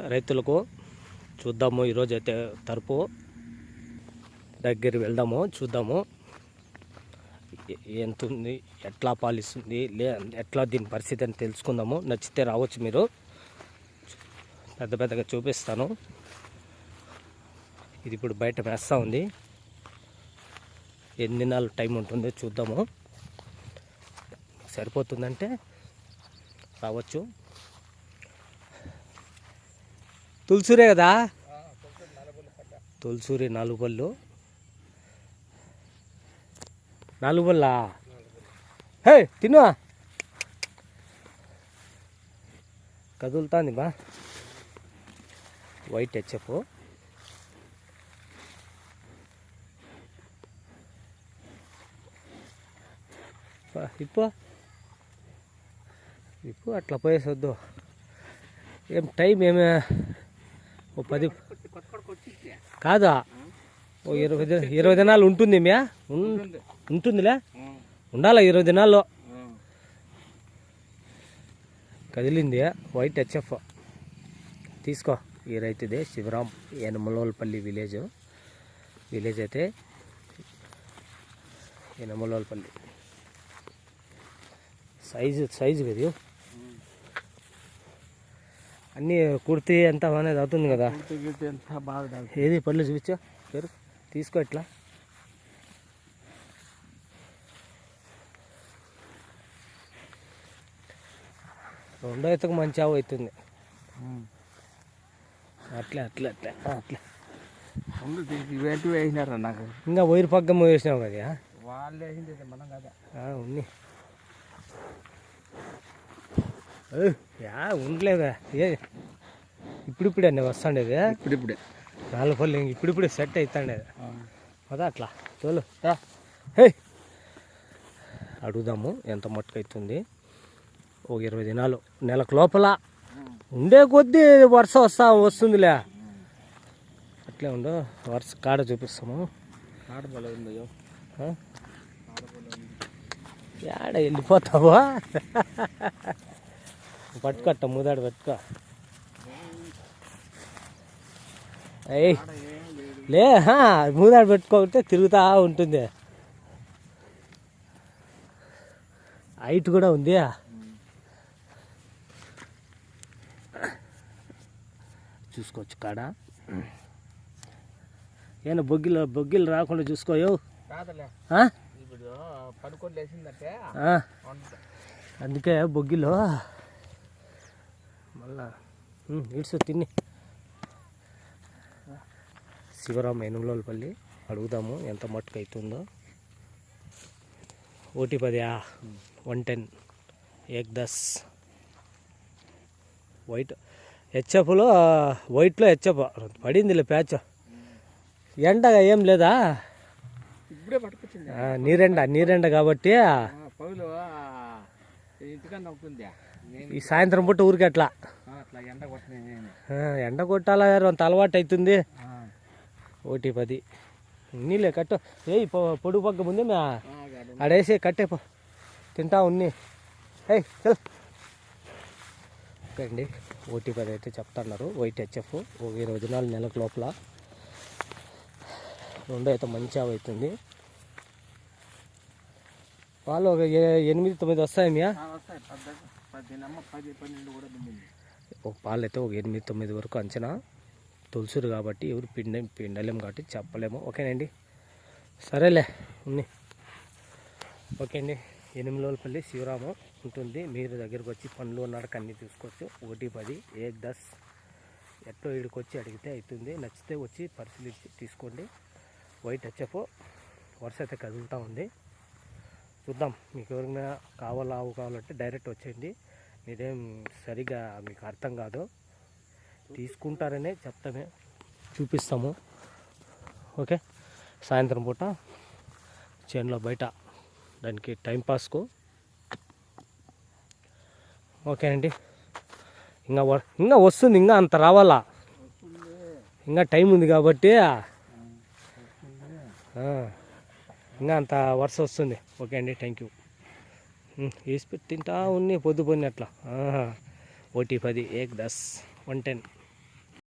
రైతులకు చూద్దాము. ఈరోజు అయితే తరపు దగ్గర వెళ్దాము చూద్దాము. ఎంత ఉంది ఎట్లా పాలిస్తుంది లే ఎట్లా దీని పరిస్థితి అని తెలుసుకుందాము. నచ్చితే రావచ్చు మీరు. పెద్ద పెద్దగా చూపిస్తాను. ఇది ఇప్పుడు బయట వేస్తూ ఉంది. ఎన్ని నెలలు టైం ఉంటుందో చూద్దాము. సరిపోతుందంటే రావచ్చు. తులసూరే కదా? తులసూరే నాలుగు పళ్ళు. నాలుగు పళ్ళా? హే తిను. కదులుతాంది బా. White HF. ఇప్పు. ఇప్పు అట్లా పోయేసొద్దు. ఏం టైం ఏమి ఓ పది కాదా? ఓ ఇరవై ఇరవై దినాలు ఉంటుంది మ్యా? ఉంటుందిలే? ఉండాలా ఇరవై దినాల్లో? కదిలింది వైట్ హెచ్ఎఫ్ తీసుకో. ఈ రైతుదే శివరాం యనమలోల్పల్లి విలేజ్. విలేజ్ అయితే యనమలోల్పల్లి సైజు సైజు కదా అన్నీ కుర్తి ఎంత అనేది అవుతుంది కదా? ఏది? పళ్ళు చూపించా. పేరు? తీసుకో ఇట్లా. రెండో ఎత్తుకు మంచి ఆవు అవుతుంది. అట్లా అట్లా అట్లా అట్లా. ముందు ఇవేంటివి వేసినారా నాకు? ఇంకా వైరు పగ్గం వేసినావు కదా వాళ్ళు వేసింది మనం కదా? ఆ, ఉన్ని ఏయ్, యా ఉండలేదా ఏ ఇప్పుడిప్పుడే అన్నీ వస్తాండేది. ఇప్పుడిప్పుడే. నాలుగు పళ్ళు ఇప్పుడిప్పుడే సెట్ అవుతాండేది కదా అట్లా తోలు. హే. అడుగుదాము ఎంత మట్టుకు అవుతుంది ఒక ఇరవై దినాలు. నెలకు లోపల ఉండే కొద్దీ వర్ష వస్తా వస్తుందిలే. అట్లే ఉండు వర్ష కాడ చూపిస్తాము? యాడ వెళ్ళిపోతావా? పట్టుకట్ట ముదాడు పట్టుకో అయ్యి లే హా, మూదాడు పెట్టుకోకపోతే తిరుగుతా ఉంటుంది. హైట్ కూడా ఉంది. చూసుకోవచ్చు కాడ? ఏనా బొగ్గిలు బొగ్గిలు రాకుండా చూసుకోయో. అందుకే బొగ్గిలో మళ్ళా ఉమ్, ఇడ్సు తిని శివరాం ఎనుమలోపల్లి అడుగుదాము ఎంత మట్టుకు అవుతుందో ఓటీ పదా వన్ టెన్ ఏక్ దస్. వైట్ హెచ్ఎఫ్లో వైట్లో హెచ్ఎఫ్ పడిందిలే ప్యాచ్. ఎండ ఏం లేదా? ఇప్పుడే పట్టుకొచ్చింది. ఆ, నీరెండ నీరెండ కాబట్టి ఈ సాయంత్రం పూట ఊరికి అట్లా. ఎండ కొట్టాలా అంత అలవాటు అవుతుంది ఒకటి పది. నీళ్ళే కట్టు. పొ- పొడుగు పక్క ముందే మే ఆడేసి కట్టే పో. తింటా ఉన్ని. ఏయ్ చల్. ఓకే అండి. ఓటీ పది అయితే చెప్తున్నారు. White HF. ఒక ఇరవై దినాలు నెలకు లోపల. రెండో అయితే మంచి అవుతుంది. వాళ్ళు ఒక ఏ- ఎనిమిది తొమ్మిది వస్తాయి మియా? పది పన్నెండు కూడా ఒక పాలు అయితే ఒక ఎనిమిది తొమ్మిది వరకు అంచనా. తులసిరు కాబట్టి ఎవరు పిండ పిండలేము కాబట్టి చెప్పలేము. ఓకేనండి? సరేలే ఉన్ని. ఓకే అండి ఎనిమిదిలోపల్లి శివరాము ఉంటుంది. మీరు దగ్గరకు వచ్చి పనులు నడక అన్నీ చూసుకోవచ్చు. ఒకటి పది ఏ దస్ ఎట్లో ఇడికి వచ్చి అడిగితే అవుతుంది నచ్చితే వచ్చి పరిశీలించి తీసుకోండి. వైట్ వచ్చేపో వరుస అయితే కదులుతూ ఉంది. చూద్దాం. మీకు ఎవరైనా కావాలా ఆవు కావాలంటే డైరెక్ట్ వచ్చేయండి. మీరేం సరిగా మీకు అర్థం కాదు. తీసుకుంటారనే చెప్తామే. చూపిస్తాము. ఓకే? సాయంత్రం పూట చేనులో బయట. దానికి టైంపాస్కు ఓకే అండి. ఇంకా ఇంకా వస్తుంది. ఇంకా అంత రావాలా? ఇంకా టైం ఉంది కాబట్టి. ఇంకా అంత వరుస వస్తుంది. ఓకే అండి థ్యాంక్ యూ వేసి పెట్టి తింటా ఉన్ని పొద్దు అట్లా. ఓటీ పది ఏక్ దస్ వన్ టెన్.